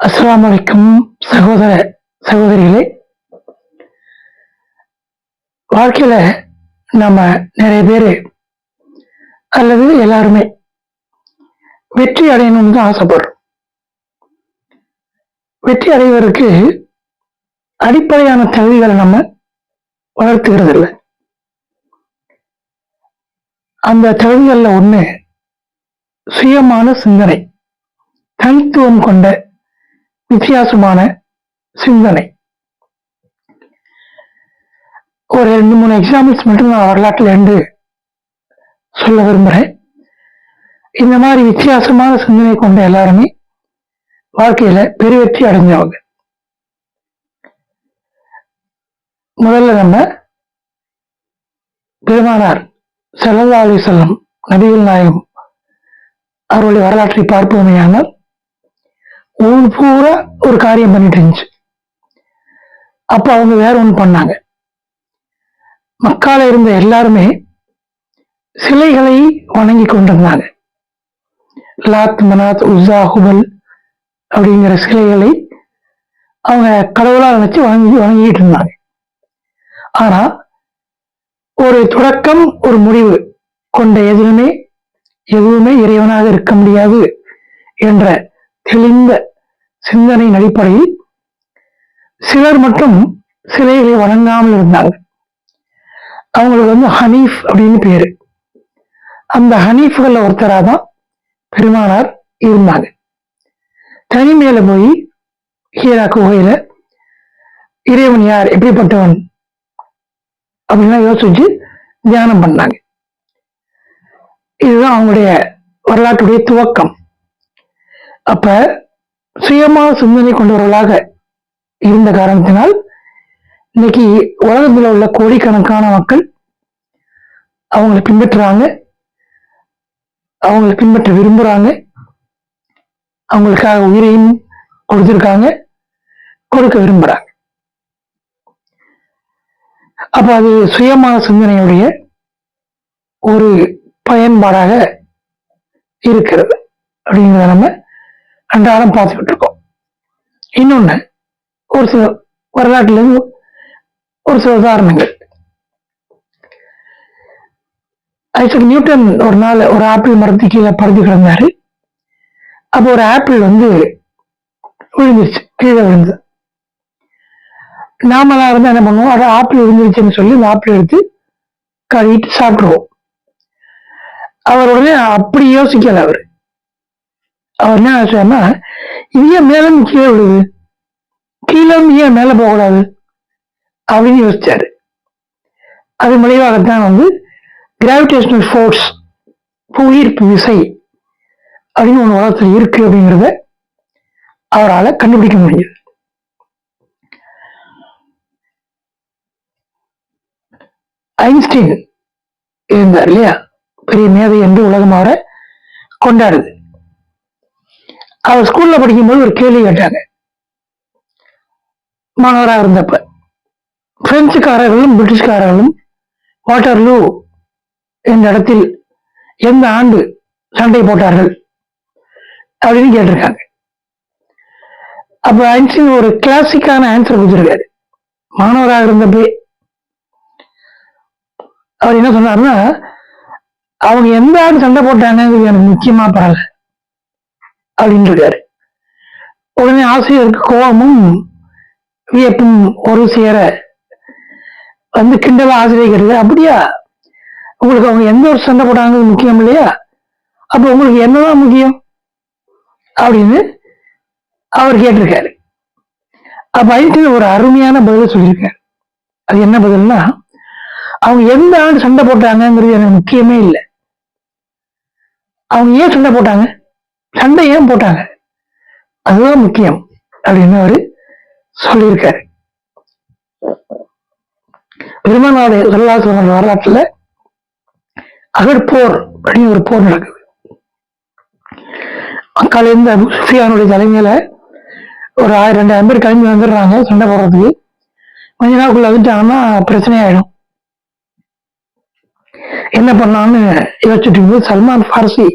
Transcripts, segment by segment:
அஸ்லாம் வலைக்கும் சகோதர சகோதரிகளே. வாழ்க்கையில நம்ம நிறைய பேர் அல்லது எல்லாருமே வெற்றி அடையணும்னு தான் ஆசைப்படுறோம். வெற்றி அடைவதற்கு அடிப்படையான தகுதிகளை நம்ம வளர்த்துக்கிறது இல்லை அந்த தகுதிகளில் ஒண்ணு சுயமான சிந்தனை தனித்துவம் கொண்ட வித்தியாசமான சிந்தனை. ஒரு ரெண்டு மூணு எக்ஸாம்பிள்ஸ் மட்டும் நான் வரலாற்றில் இருந்து சொல்ல விரும்புகிறேன் இந்த மாதிரி வித்தியாசமான சிந்தனை கொண்ட எல்லாருமே வாழ்க்கையில பெருவெற்றி அடைஞ்சவங்க முதல்ல நம்ம பெருமானார் ஸல்லல்லாஹு அலைஹி வஸல்லம் நபிகள் நாயகம் அவருடைய வரலாற்றை பார்ப்போமேயானால் ஊர் பூரா ஒரு காரியம் பண்ணிட்டு இருந்துச்சு. அப்ப அவங்க வேற ஒண்ணு பண்ணாங்க. மக்கால இருந்த எல்லாருமே சிலைகளை வணங்கி கொண்டிருந்தாங்க. லாத் மனாத் உஸா ஹுபல் அப்படிங்கிற சிலைகளை அவங்க கடவுளாக நினைச்சு வணங்கி வணங்கிட்டு இருந்தாங்க. ஆனா ஒரு தொடக்கம் ஒரு முடிவு கொண்ட எதுவுமே எதுவுமே இறைவனாக இருக்க முடியாது என்ற தெளிந்த சிந்தனையின் அடிப்படையில் சிலர் மட்டும் சிலைகளை வணங்காமல் இருந்தாங்க அவங்களுக்கு வந்து ஹனீஃப் அப்படின்னு பேரு. அந்த ஹனீஃப்கள் ஒருத்தராக தான் பெருமானார் இருந்தாங்க தனிமையில போய் ஹீரா குகையில இறைவன் யார் எப்படிப்பட்டவன் அப்படின்லாம் யோசிச்சு தியானம் பண்ணாங்க. இதுதான் அவங்களுடைய வரலாற்றுடைய துவக்கம். அப்ப சுயமான சிந்தனை கொண்டவர்களாக இருந்த காரணத்தினால் இன்னைக்கு உலகத்தில் உள்ள கோடிக்கணக்கான மக்கள் அவங்களை பின்பற்றுறாங்க. அவங்களை பின்பற்ற விரும்புகிறாங்க அவங்களுக்காக உயிரையும் கொடுத்துருக்காங்க. கொடுக்க விரும்புகிறாங்க அப்போ அது சுயமான சிந்தனையுடைய ஒரு பயன்பாடாக இருக்கிறது. அப்படிங்கிறத நம்ம அன்றாடம் பார்த்துக்கிட்டு இருக்கோம் இன்னொன்னு ஒரு சில வரலாற்றுல இருந்து ஒரு சில உதாரணங்கள். ஐசக் நியூட்டன் ஒரு நாள் ஒரு ஆப்பிள் மரத்துக்கு கீழே பறந்து கிடந்தாரு. அப்போ ஒரு ஆப்பிள் வந்து விழுந்துருச்சு கீழே விழுந்து. நாமெல்லாம் இருந்தால் என்ன பண்ணுவோம்? அது ஆப்பிள் விழுந்துருச்சுன்னு சொல்லி அந்த ஆப்பிள் எடுத்து கழுவிட்டு சாப்பிடுவோம். அவர் உடனே அப்படி யோசிக்கல அவர். அவர் என்ன யோசிச்சாருன்னா இது ஏன் மேலும் கீழே விழுது. கீழே ஏன் மேலே போகக்கூடாது? அப்படின்னு யோசிச்சாரு. அது விளைவாகத்தான் வந்து கிராவிடேஷனல் ஃபோர்ஸ் புவியீர்ப்பு விசை அப்படின்னு ஒன்று உலகத்தில் இருக்கு அப்படிங்கிறத அவரால் கண்டுபிடிக்க முடியுது. ஐன்ஸ்டீன் இருந்தார் இல்லையா? பெரிய மேதை என்று உலகமாக கொண்டாடுது. அவர் ஸ்கூல்ல படிக்கும்போது ஒரு கேள்வி கேட்டாங்க மாணவராக இருந்தப்ப பிரெஞ்சுக்காரர்களும் பிரிட்டிஷ்காரர்களும் வாட்டர்லூ என்ற இடத்தில் எந்த ஆண்டு சண்டை போட்டார்கள் அப்படின்னு கேட்டிருக்காங்க. அப்ப ஐன்ஸ்டீன் ஒரு கிளாசிக்கான ஆன்சர் கொடுத்துருக்காரு. மாணவராக இருந்தப்பே அவர் என்ன சொன்னார்னா அவங்க எந்த ஆண்டு சண்டை போட்டாங்கிறது எனக்கு முக்கியமா பரவாயில்ல அப்படின்னு இருக்காரு. உடனே ஆசிரியருக்கு கோபமும் வியப்பும் ஒரு சேர வந்து கிண்டலா ஆசிரியர் கேட்டது அப்படியா? உங்களுக்கு அவங்க எந்த ஒரு சண்டை போட்டாங்க முக்கியம் இல்லையா? அப்ப உங்களுக்கு என்னதான் முக்கியம்? அப்படின்னு அவர் கேட்டிருக்காரு. அப்ப ஐன்ஸ்டீன் ஒரு அருமையான பதில சொல்லியிருக்காரு. அது என்ன பதில்னா அவங்க எந்த ஆண்டு சண்டை போட்டாங்கங்கிறது எனக்கு முக்கியமே இல்லை. அவங்க ஏன் சண்டை போட்டாங்க? சண்டை ஏன் போட்டாங்க? அதுதான் முக்கியம். அப்படின்னு அவரு சொல்லியிருக்காரு. பெருமானாவுடைய சொல்லாசன வரலாற்றுல அகற்போர் அப்படின்னு ஒரு போர் நடக்குது. மக்கள் இருந்த அபு சுஃபியானுடைய தலைமையில ஒரு ஆயிரம் ரெண்டாயிரம் பேர் கிளம்பி வந்துடுறாங்க சண்டை போடுறதுக்கு. கொஞ்ச நாளுக்குள்ள வந்துட்டாங்கன்னா பிரச்சனை ஆயிடும் என்ன பண்ணான்னு யோசிச்சுட்டு சல்மான் ஃபார்சி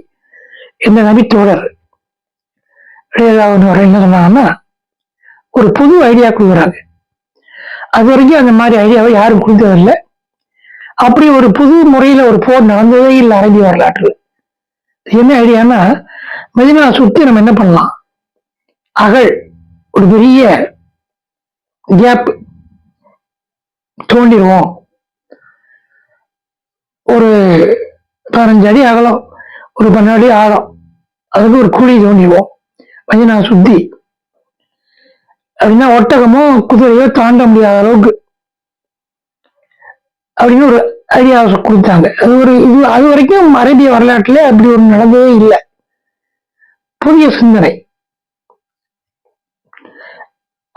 இந்த நபி தோழர் இளையராஜன் அவர்கள் என்ன சொன்னாங்கன்னா ஒரு புது ஐடியா கொடுக்குறாங்க. அது வரைக்கும் அந்த மாதிரி ஐடியாவை யாரும் கொடுத்ததில்லை. அப்படி ஒரு புது முறையில் ஒரு போர் நடந்ததே இல்லை அரபி வரலாற்று. என்ன ஐடியானா மெதினா சுற்றி நம்ம என்ன பண்ணலாம்? அகழ் ஒரு பெரிய கேப் தோண்டிடுவோம் ஒரு பதினஞ்சு அடி அகலம் ஒரு பன்னெண்டு அடி ஆழம். அதுக்கு ஒரு குழி தோண்டிடுவோம். மெதினா சுத்தி. அப்படின்னா ஒட்டகமோ குதிரையோ தாண்ட முடியாத அளவுக்கு அப்படின்னு ஒரு ஐடியா கொடுத்தாங்க. அது ஒரு இது அது வரைக்கும் அரேபிய வரலாற்றுல அப்படி ஒரு நடந்ததே இல்லை. புதிய சிந்தனை.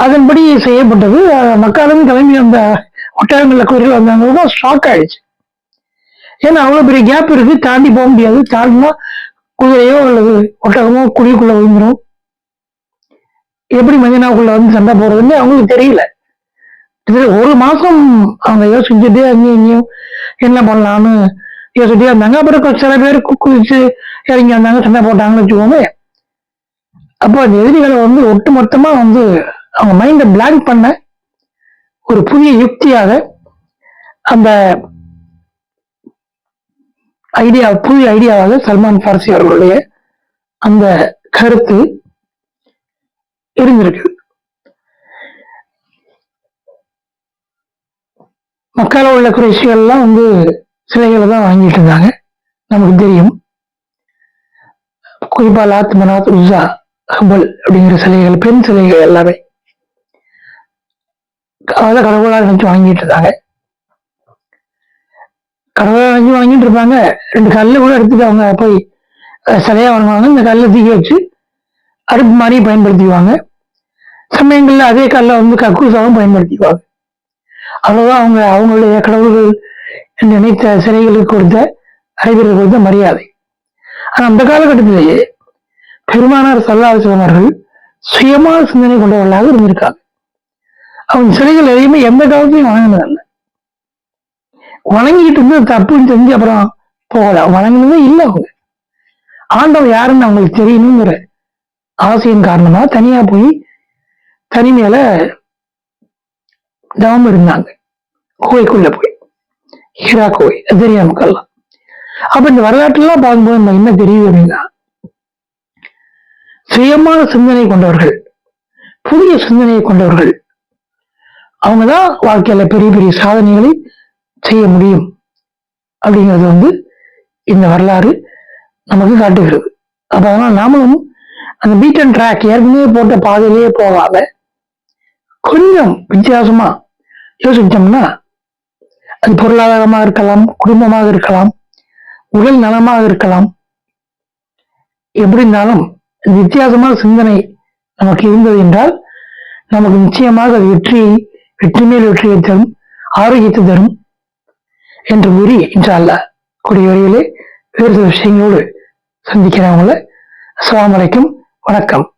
அதன்படி செய்யப்பட்டது. மக்களும் கிளம்பி அந்த ஒட்டகங்களில் குதிரைகள் வந்தாங்க ஷாக் ஆயிடுச்சு. ஏன்னா அவ்வளவு பெரிய கேப் இருக்கு. தாண்டி போக முடியாது. தாண்டினா குதிரையோ அல்லது ஒட்டகமோ குழிக்குள்ள விழுந்துரும். எப்படி மதினாவுக்குள்ள வந்து சண்டை போடுறதுன்னு அவங்களுக்கு தெரியல. ஒரு மாசம் அவங்க யோசிச்சுட்டே அங்கேயும் இங்கேயும் என்ன பண்ணலாம்னு யோசிச்சுட்டே இருந்தாங்க. அப்புறம் சில பேர் கு- குதிச்சு இறங்கி வந்தாங்க சண்டை போட்டாங்கன்னு வச்சுக்கோங்க அப்போ அந்த எதிரிகளை வந்து ஒட்டு மொத்தமா வந்து அவங்க மைண்டை பிளாங்க் பண்ண ஒரு புதிய யுக்தியாக அந்த ஐடியா புதிய ஐடியாவாக சல்மான் ஃபார்சி அவர்களுடைய அந்த கருத்து இருந்திருக்கு. மக்கால உள்ள குறைசிகள்லாம் வந்து சிலைகளை தான் வாங்கிட்டு இருந்தாங்க. நமக்கு தெரியும். குறிப்பா லாத் மனாத் உஸா ஹபல் அப்படிங்கிற சிலைகள் பெண் சிலைகள் எல்லாமே. அதை கடவுளாக நினைச்சு வாங்கிட்டு இருந்தாங்க. கடவுளா வாங்கி வாங்கிட்டு இருப்பாங்க. ரெண்டு கல்லு கூட எடுத்துட்டு அவங்க போய் சிலையா வாங்குவாங்க. இந்த கல்லை தூக்கி வச்சு அடுப்பு மாதிரி பயன்படுத்திக்குவாங்க. சமயங்களில் அதே கல்லை வந்து கக்கூசாவும் பயன்படுத்திக்குவாங்க. அவ்வளவுதான் அவங்க அவங்களுடைய கடவுள்கள் நினைத்த சிலைகளுக்கு கொடுத்த அறிவியல் கொடுத்த மரியாதை. ஆனால் அந்த காலகட்டத்திலேயே பெருமானார் சல்லாத அவர்கள் சுயமான சிந்தனை கொண்டவர்களாக இருந்திருக்காங்க. அவங்க சிலைகள் எதையுமே எந்த காலத்திலையும் வணங்கினதல்ல வணங்கிட்டு இருந்து தப்புன்னு தெரிஞ்சு அப்புறம் போகல. வணங்கினதே இல்லை அவங்க. ஆண்டவன் யாருன்னு அவங்களுக்கு தெரியணுங்கிற ஆசையின் காரணமா தனியா போய் தனிமையில தவம் இருந்தாங்க. கோயிலுக்குள்ள போய். ஹீரா கோயில் அது அப்ப இந்த வரலாற்றுலாம் பார்க்கும்போது நம்ம என்ன தெரியுது அப்படின்னா சுயமான சிந்தனை கொண்டவர்கள் புதிய சிந்தனையை கொண்டவர்கள் அவங்கதான் வாழ்க்கையில பெரிய பெரிய சாதனைகளை செய்ய முடியும். அப்படிங்கிறது வந்து இந்த வரலாறு நமக்கு காட்டுகிறது. அப்போ அதனால் நாமளும் அந்த பீட் அண்ட் ட்ராக் ஏற்கனவே போட்ட பாதையிலேயே போகாம கொஞ்சம் வித்தியாசமா யோசித்தோம்னா அது பொருளாதாரமாக இருக்கலாம் குடும்பமாக இருக்கலாம் உடல் நலமாக இருக்கலாம். எப்படி இருந்தாலும் வித்தியாசமான சிந்தனை நமக்கு இருந்தது என்றால் நமக்கு நிச்சயமாக அது வெற்றி வெற்றி மேல் வெற்றியை தரும் ஆரோக்கியத்தை தரும். என்று கூறி இன்ஷா அல்லாஹ் கூடிய வரையிலே வேறு சில விஷயங்களோடு சந்திக்கிறவங்கள அஸ்ஸலாமு அலைக்கும். வணக்கம்.